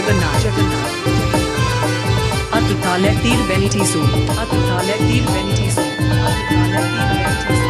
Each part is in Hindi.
जगन्नाथ। अति अतिथालय तीर बेनिटी सो। अति अतिथालय तीर बेनिटी सो। अति अतिथालय तीर बेनिटी सो।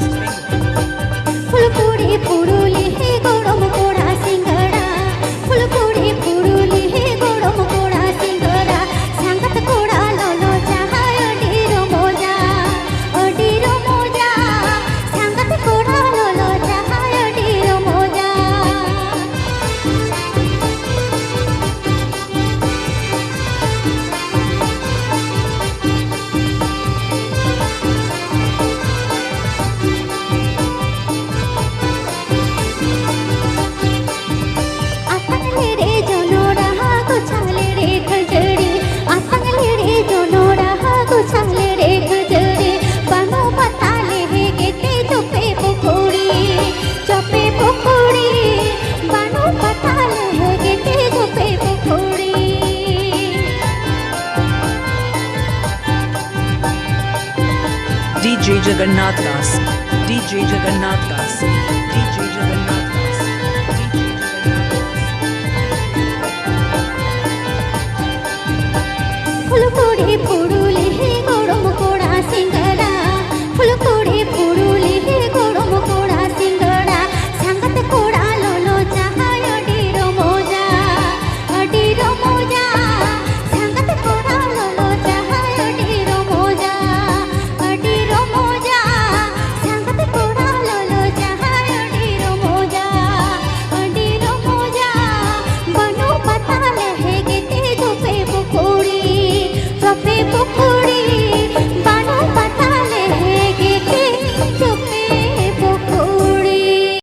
DJ Jagannath Das. DJ Jagannath Das. DJ Jagannath.